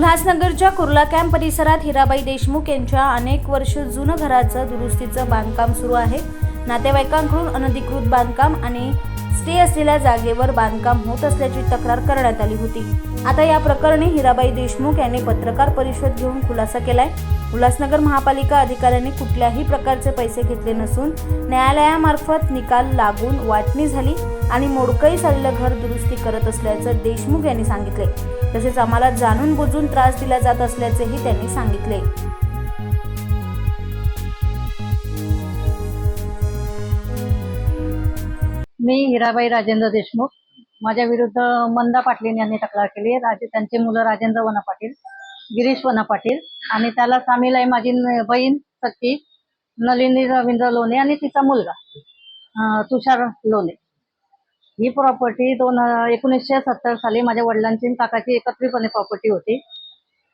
उल्हासनगरच्या कुर्ला कॅम्प परिसरात हिराबाई देशमुख यांच्या अनेक वर्ष जुनं घराचं दुरुस्तीचं बांधकाम सुरू आहे. नातेवाईकांकडून अनधिकृत बांधकाम आणि स्टे असलेल्या जागेवर बांधकाम होत असल्याची तक्रार करण्यात आली होती. आता या प्रकरणी हिराबाई देशमुख यांनी पत्रकार परिषद घेऊन खुलासा केलाय. उल्हासनगर महापालिका अधिकाऱ्यांनी कुठल्याही प्रकारचे पैसे घेतले नसून न्यायालयामार्फत निकाल लागून वाटणी झाली आणि मोडकळी झालेलं घर दुरुस्ती करत असल्याचं देशमुख यांनी सांगितले तसेच आम्हाला जाणून बुजून त्रास दिला जात असल्याचेही त्यांनी सांगितले. मी हिराबाई राजेंद्र देशमुख. माझ्या विरुद्ध मंदा पाटील यांनी तक्रार केली. राजे त्यांचे मुलं राजेंद्र वना पाटील गिरीश वना पाटील आणि त्याला सामील आहे माझी बहीण सखी नलिनी रवींद्र लोणे आणि तिचा मुलगा तुषार लोणे. ही प्रॉपर्टी दोन एकोणीसशे सत्तर साली माझ्या वडिलांची आणि काकाची एकत्रितपणे प्रॉपर्टी होती.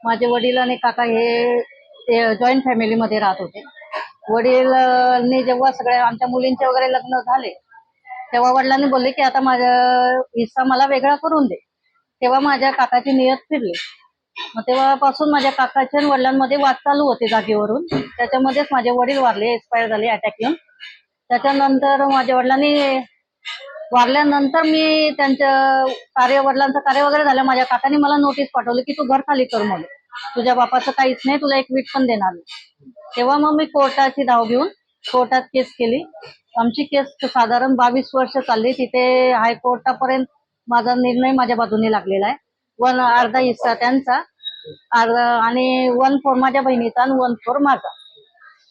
माझे वडील आणि काका हे जॉईंट फॅमिलीमध्ये राहत होते. वडीलनी जेव्हा सगळ्या आमच्या मुलींचे वगैरे लग्न झाले तेव्हा वडिलांनी बोलले की आता माझा हिस्सा मला वेगळा करून दे. तेव्हा माझ्या काकाची नियत फिरली. मग तेव्हापासून माझ्या काकाच्या आणि वडिलांमध्ये वाद चालू होते जागेवरून. त्याच्यामध्येच माझे वडील वारले एक्सपायर झाले अटॅक येऊन. त्याच्यानंतर माझ्या वडिलांनी वारल्यानंतर मी त्यांच्या कार्य वडिलांचं कार्य वगैरे झालं माझ्या काकाने मला नोटीस पाठवली की तू घर खाली कर म्हणून. तुझ्या बापाचं काहीच नाही तुला एक वीट पण देणार नाही. तेव्हा मग मी कोर्टाची धाव घेऊन कोर्टात केस केली. आमची केस साधारण बावीस वर्ष चालली. तिथे हायकोर्टापर्यंत माझा निर्णय माझ्या बाजूने लागलेला आहे. वन अर्धा हिस्सा त्यांचा अर्धा आणि वन फोर माझ्या बहिणीचा आणि वन फोर माझा.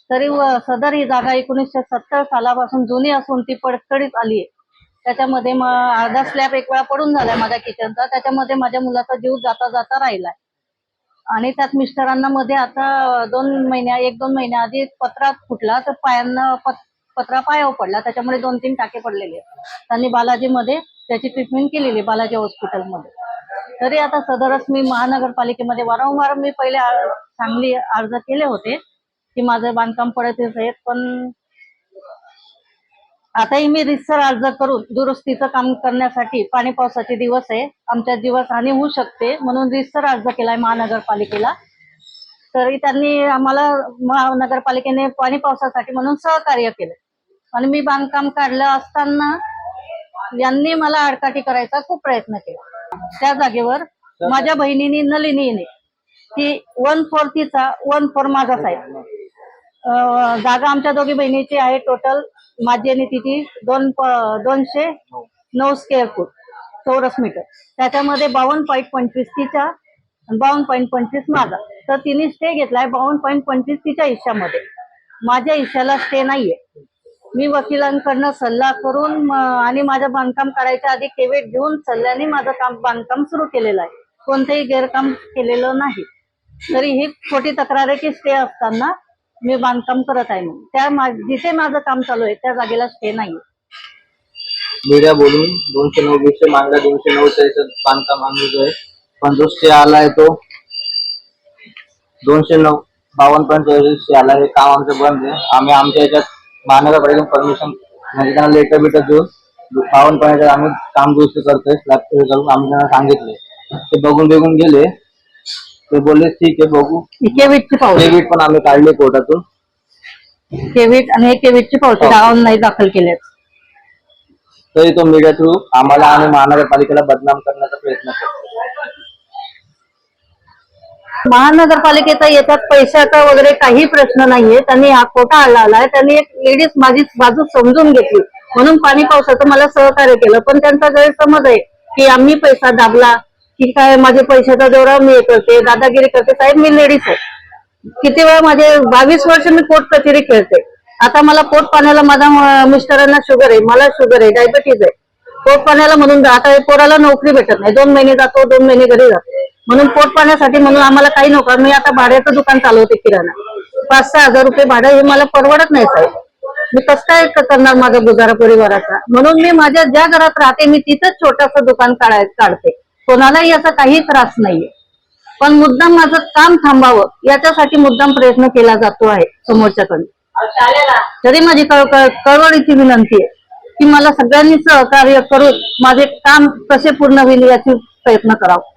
तरी व- सदर ही जागा एकोणीसशे सत्तर सालापासून जुनी असून ती पडतडीत आली आहे त्याच्यामध्ये मग अर्धा स्लॅब एक वेळा पडून झालाय माझ्या किचनचा त्याच्यामध्ये माझ्या मुलाचा जीव जाता जाता राहिलाय. आणि त्यात मिस्टरांना मध्ये आता दोन महिन्या एक दोन महिन्या आधी पत्रा फुटला तर पायांना पत- पत्रा पायावर पडला. त्याच्यामुळे दोन तीन टाके पडलेले त्यांनी बालाजीमध्ये त्याची ट्रीटमेंट केलेली बालाजी हॉस्पिटलमध्ये तरी आता सदरच मी महानगरपालिकेमध्ये वारंवार मी पहिले चांगली सांगली अर्ज केले होते की माझं बांधकाम पडत येत पण आताही मी रितसर अर्ज करून दुरुस्तीचं काम करण्यासाठी पाणी पावसाचे दिवस आहे. आमच्या दिवस हानी होऊ शकते म्हणून रितसर अर्ज केलाय महानगरपालिकेला. तरी त्यांनी आम्हाला महानगरपालिकेने पाणी पावसासाठी म्हणून सहकार्य केलं. आणि मी बांधकाम काढलं असताना यांनी मला आडकाठी करायचा खूप प्रयत्न केला. त्या जागेवर माझ्या बहिणीने नलिनीने ती वन फोर तिचा वन फोर माझाच आहे जागा आमच्या दोघी बहिणीची आहे टोटल माझी आणि तिची दोन दोनशे नऊ स्क्वेअर फूट चौरस मीटर त्याच्यामध्ये बावन्न पॉईंट पंचवीस तिच्या बावन्न पॉईंट पंचवीस माझा. तर तिने स्टे घेतलाय बावन्न पॉईंट पंचवीस तिच्या हिश्श्यामध्ये माझ्या हिश्श्याला स्टे नाहीये. मी वकिलांकडनं सल्ला करून आणि माझं बांधकाम करायच्या आधी केवेट घेऊन सल्ल्याने माझं काम बांधकाम सुरू केलेलं आहे. कोणतंही गैरकाम केलेलं नाही. तरी ही खोटी तक्रार आहे की स्टे असताना मी बांधकाम करत आहे मग त्या जिथे माझं काम चालू आहे त्या जागेला स्टे नाही मीडिया बोलून दोनशे नऊ वीसशे मागला दोनशे नऊ त्याचं बांधकाम आम्ही जो आहे पण जो स्टे आलाय तो. दोनशे नऊ बावन्न पॉईंट स्टे आला हे काम आमचं बंद आहे. आम्ही आमच्या याच्यात महानगरपालिकेतून परमिशन म्हणजे त्यांना लेटर बिटर देऊन बावन्न पॉईंट आम्ही काम दुरुस्त करतोय. स्लॅब करून आम्ही त्यांना सांगितले ते बघून बघून गेले. ते बोलले ठीक आहे बघू. केवीटची पावती डेबिट पण आम्ही काढले कोर्टातून. केवीट आणि हे केवीटची पावती गावात नाही दाखल केल्यात तरी तो मीडिया थ्रू आम्हाला आणि महानगरपालिकेला बदनाम करण्याचा प्रयत्न करतो. महानगरपालिकेचा याच्यात पैशाचा वगैरे काही प्रश्न नाहीये. त्यांनी हा कोटा आणला आहे त्यांनी एक लेडीज माझी बाजू समजून घेतली. म्हणून पाणी पावसाचं मला सहकार्य केलं. पण त्यांचा गैरसमज आहे की आम्ही पैसा दाबला. की काय माझे पैशाचा दौरा मी हे करते दादागिरी करते. साहेब मी लेडीज आहे. किती वेळा माझे बावीस वर्ष मी पोट कचेरी खेळते. आता मला पोट पाण्याला माझ्या मिस्टरांना शुगर आहे मला शुगर आहे डायबिटीज आहे. पोट पाण्याला म्हणून आता पोराला नोकरी भेटत नाही. दोन महिने जातो दोन महिने घरी जातो. म्हणून पोट पाण्यासाठी म्हणून आम्हाला काही नको. मी आता भाड्याचं दुकान चालवते किराणा. पाच सहा हजार रुपये भाडं हे मला परवडत नाही साहेब. मी कसं काय करणार माझा गुजारा परिवाराचा? म्हणून मी माझ्या ज्या घरात राहते मी तिथंच छोटस दुकान काढाय काढते. कोणालाही याचा काही त्रास नाहीये. पण मुद्दाम माझं काम थांबावं याच्यासाठी मुद्दाम प्रयत्न केला जातो आहे समोरच्याकडून. तरी माझी कळवळीची विनंती आहे की मला सगळ्यांनी सहकार्य करून माझे काम कसे पूर्ण होईल याची प्रयत्न करावा.